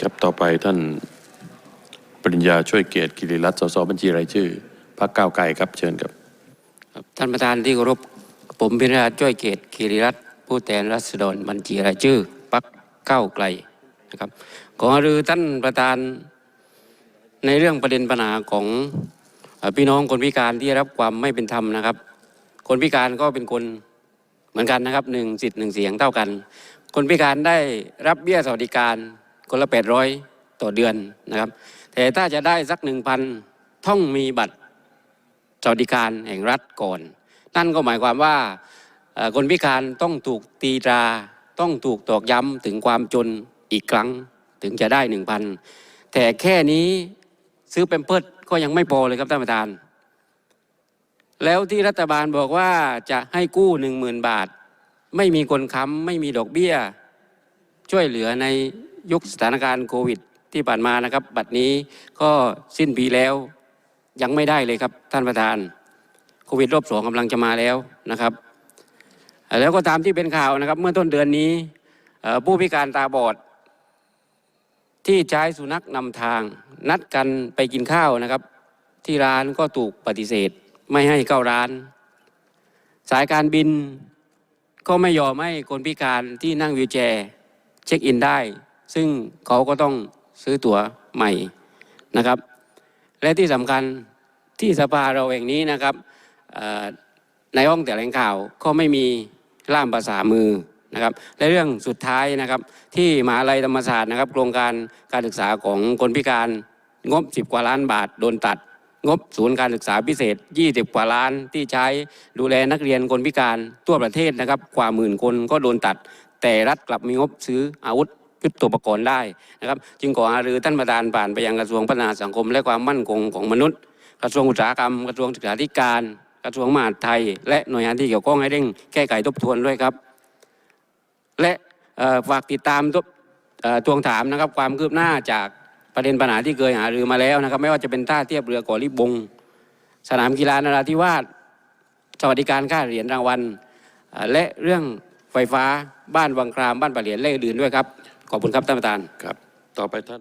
ครับต่อไปท่านปริญญาช่วยเกียรติกิริรัตน์สสบัญชีรายชื่อพรรคก้าวไกลครับเชิญครับ ท่านประธานที่เคารพผมพิราจ้อยเกียรติคีริรัตน์ผู้แทนรัษฎรบัญชีรายชื่อปักเก้าวไกลนะครับขอรือท่านประธานในเรื่องประเด็นปัญหาของพี่น้องคนพิการที่ได้รับความไม่เป็นธรรมนะครับ คนพิการก็เป็นคนเหมือนกันนะครับหนึ่งสิทธิ์หนึ่งเสียงเท่ากัน คนพิการได้รับเบี้ยสวัสดิการ คนละแปดร้อยต่อเดือนนะครับ แต่ถ้าจะได้สักหนึ่งพันต้องมีบัตรสวัสดิการแห่งรัฐก่อน นั่นก็หมายความว่าคนพิการต้องถูกตีตราต้องถูกตอกย้ำถึงความจนอีกครั้งถึงจะได้หนึ่งพันแต่แค่นี้ซื้อเป็นเพิดก็ยังไม่พอเลยครับท่านประธาน แล้วที่รัฐบาลบอกว่าจะให้กู้หนึ่งหมื่นบาท ไม่มีคนค้ำไม่มีดอกเบี้ย ช่วยเหลือใน ยุคสถานการณ์โควิดที่ผ่านมานะครับ บัดนี้ก็สิ้นปีแล้วยังไม่ได้เลยครับท่านประธาน โควิดรอบสองกำลังจะมาแล้วนะครับ แล้วก็ตามที่เป็นข่าวนะครับ เมื่อต้นเดือนนี้ผู้พิการตาบอด ที่ใช้สุนัขนำทาง นัดกันไปกินข้าวนะครับ ที่ร้านก็ถูกปฏิเสธ ไม่ให้เข้าร้าน สายการบินก็ไม่ยอมให้คนพิการที่นั่งวีลแชร์เช็คอินได้ ซึ่งเขาก็ต้องซื้อตั๋วใหม่นะครับ และที่สำคัญที่สภาเราเองนี้นะครับในห้องแถลงข่าวก็ไม่มีล่ามภาษามือนะครับและเรื่องสุดท้ายนะครับที่มหาลัยธรรมศาสตร์นะครับ โครงการการศึกษาของคนพิการงบ 10 กว่าล้านบาทโดนตัด งบศูนย์การศึกษาพิเศษ 20 กว่าล้านที่ใช้ดูแลนักเรียนคนพิการทั่วประเทศนะครับกว่าหมื่นคนก็โดนตัด แต่รัฐกลับมีงบซื้ออาวุธ ยุทธปกรณ์ได้นะครับ จึงขอหารือท่านประธานผ่านไปยังกระทรวงพัฒนาสังคม และความมั่นคงของมนุษย์ กระทรวงอุตสาหกรรม กระทรวงศึกษาธิการ กระทรวงมหาดไทย และหน่วยงานที่เกี่ยวข้องให้เร่งแก้ไขทบทวนด้วยครับ และฝากติดตามทบทวงถามนะครับความคืบหน้าจากประเด็นปัญหาที่เคยหารือมาแล้วนะครับ ไม่ว่าจะเป็นท่าเทียบเรือก่อลิบง สนามกีฬานราธิวาสสวัสดิการค่าเหรียญรางวัลและเรื่องไฟฟ้าบ้านวังครามบ้านปะเหรียญและอื่นด้วยครับ ขอบคุณครับท่านประธานครับต่อไปท่าน